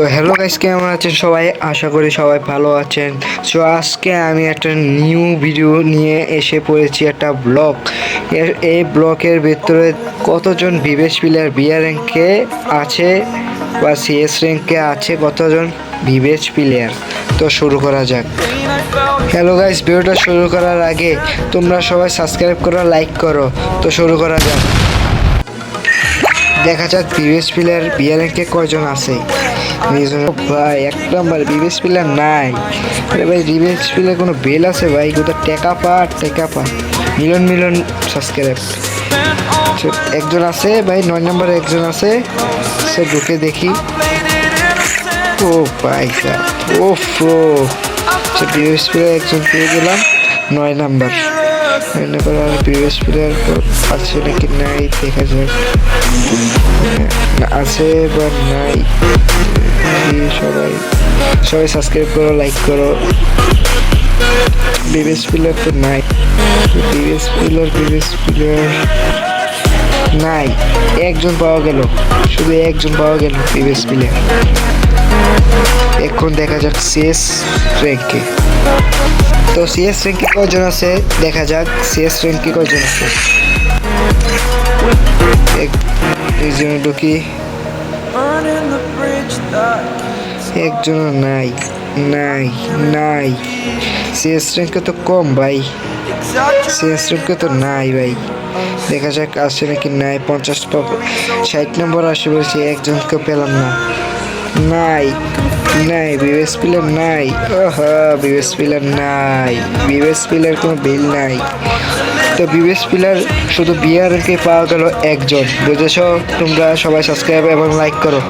তো hello guys কেমন আছেন সবাই? আশা করি সবাই ভালো আছেন। সো আজকে আমি একটা নিউ ভিডিও নিয়ে এসে পড়েছি, একটা ব্লগ এই ব্লকের ভেতরে কতজন বিবেশ প্লেয়ার বিয়ার র্যাঙ্কে আছে বা সিএস র্যাঙ্কে আছে কতজন বিবেশ প্লেয়ার তো শুরু করা যাক। হ্যালো গাইস ভিডিওটা শুরু করার আগে তোমরা সবাই সাবস্ক্রাইব করো লাইক করো। তো শুরু করা যাক। দেখা যাক বিবেশ প্লেয়ার বিয়ারকে কয়জন আছে। ভাই, এক নাম্বার বিবেশ প্লেয়ার নাই। আরে ভাই বিবেশ প্লেয়ার কোনো বেল আছে ভাই? কোথাও টেকা পা টেকা পা মিলন মিলন সাবস্ক্রাইব একজন আছে ভাই, নয় নম্বরে একজন আছে, সে ঢুকে দেখি। ও ভাই স্যার ও। প্লেয়ার একজন পেয়ে গেলাম, নয় নাম্বার। নয় নাম্বার আর প্লেয়ার আছে নাকি নাই দেখা যাক আছে বা নাই সবাই সবাই সাবস্ক্রাইব করো লাইক করো। বিবেশ প্লেয়ার তো নাই। বিবেশ প্লেয়ার বিবেশ প্লেয়ার নাই। একজন পাওয়া গেল। শুধু একজন পাওয়া গেল বিবেশ প্লেয়ার এখন দেখা যাক সিএস র্যাঙ্কে তো সিএস র্যাঙ্কে কয়জন আছে? দেখা যাক সিএস র্যাঙ্কে কয়জন আছে? এক- একজন ঢুকি। একজন নাই নাই নাই। সিএস র্যাঙ্কে তো কম, ভাই। সিএস র্যাঙ্কে তো নাই, ভাই। দেখা যাক আসে নাকি নাই। পঞ্চাশ ষাট নম্বর আসে বলছি, একজনকে পেলাম না। নাই। নাই বিবেস পিলার নাই। ওহা বিবেস পিলার নাই। বিবেস পিলার কোনো বিল নাই। তো বিবেস পিলার শুধু বিয়ারকে পাওয়া গেল একজন। বুঝেছ? তোমরা সবাই সাবস্ক্রাইব এবং লাইক করো।